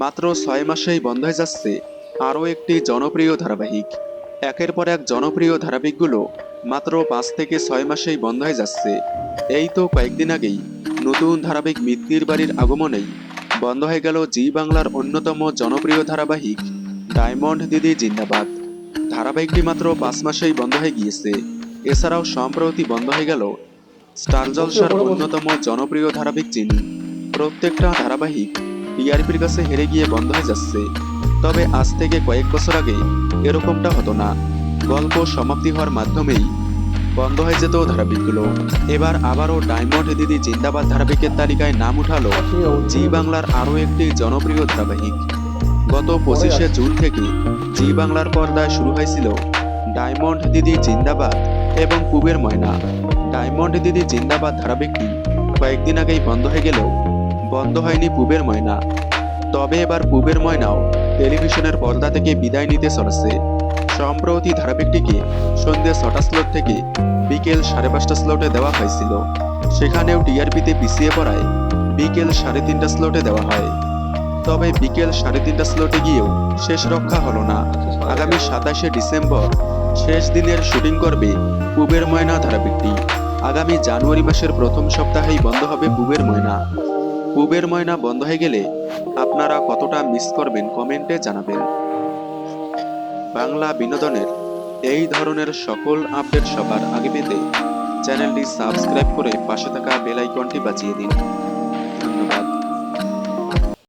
মাত্র ছয় মাসেই বন্ধ হয়ে যাচ্ছে আরও একটি জনপ্রিয় ধারাবাহিক। একের পর এক জনপ্রিয় ধারাবাহিকগুলো মাত্র পাঁচ থেকে ছয় মাসেই বন্ধ হয়ে যাচ্ছে। এই তো কয়েকদিন আগেই নতুন ধারাবাহিক মিত্তির বাড়ির আগমনেই বন্ধ হয়ে গেল জি বাংলার অন্যতম জনপ্রিয় ধারাবাহিক ডায়মন্ড দিদি জিন্দাবাদ। ধারাবাহিকটি মাত্র পাঁচ মাসেই বন্ধ হয়ে গিয়েছে। এছাড়াও সম্প্রতি বন্ধ হয়ে গেল স্টার জলসার অন্যতম জনপ্রিয় ধারাবাহিক চিনি। প্রত্যেকটা ধারাবাহিক টিআরপির কাছে হেরে গিয়ে বন্ধ হয়ে যাচ্ছে। তবে আজ থেকে কয়েক বছর আগে এরকমটা হতো না। গল্প সমাপ্তি হওয়ার মাধ্যমেই বন্ধ হয়ে যেত ধারাবাহিকগুলো। এবার আবারও ডায়মন্ড দিদি জিন্দাবাদ ধারাবাহিকের তালিকায় নাম উঠালো জি বাংলার আরও একটি জনপ্রিয় ধারাবাহিক। গত পঁচিশে জুন থেকে জি বাংলার পর্দায় শুরু হয়েছিল ডায়মন্ড দিদি জিন্দাবাদ এবং কুবের ময়না। ডায়মন্ড দিদি জিন্দাবাদ ধারাবাহিকটি কয়েকদিন আগেই বন্ধ হয়ে গেলেও বন্ধ হয়নি পুবের ময়না। তবে এবার পুবের ময়নাও টেলিভিশনের পর্দা থেকে বিদায় নিতে চলেছে। সম্প্রতি ধারাবাহিকটিকে সন্ধ্যে ছটা স্লট থেকে বিকেল সাড়ে পাঁচটা স্লটে দেওয়া হয়েছিল। সেখানেও টিআরপিতে পিছিয়ে পড়ায় বিকেল সাড়ে তিনটা স্লটে দেওয়া হয়। তবে বিকেল সাড়ে তিনটা স্লটে গিয়েও শেষ রক্ষা হলো না। আগামী সাতাশে ডিসেম্বর শেষ দিনের শুটিং করবে পুবের ময়না ধারাবাহিকটি। আগামী জানুয়ারি মাসের প্রথম সপ্তাহেই বন্ধ হবে পুবের ময়না। পুবের ময়না বন্ধ হয়ে গেলে আপনারা কতটা মিস করবেন কমেন্টে জানাবেন। বাংলা বিনোদনের এই ধরনের সকল আপডেট সবার আগে পেতে চ্যানেলটি সাবস্ক্রাইব করে পাশে থাকা বেল আইকনটি বাজিয়ে দিন।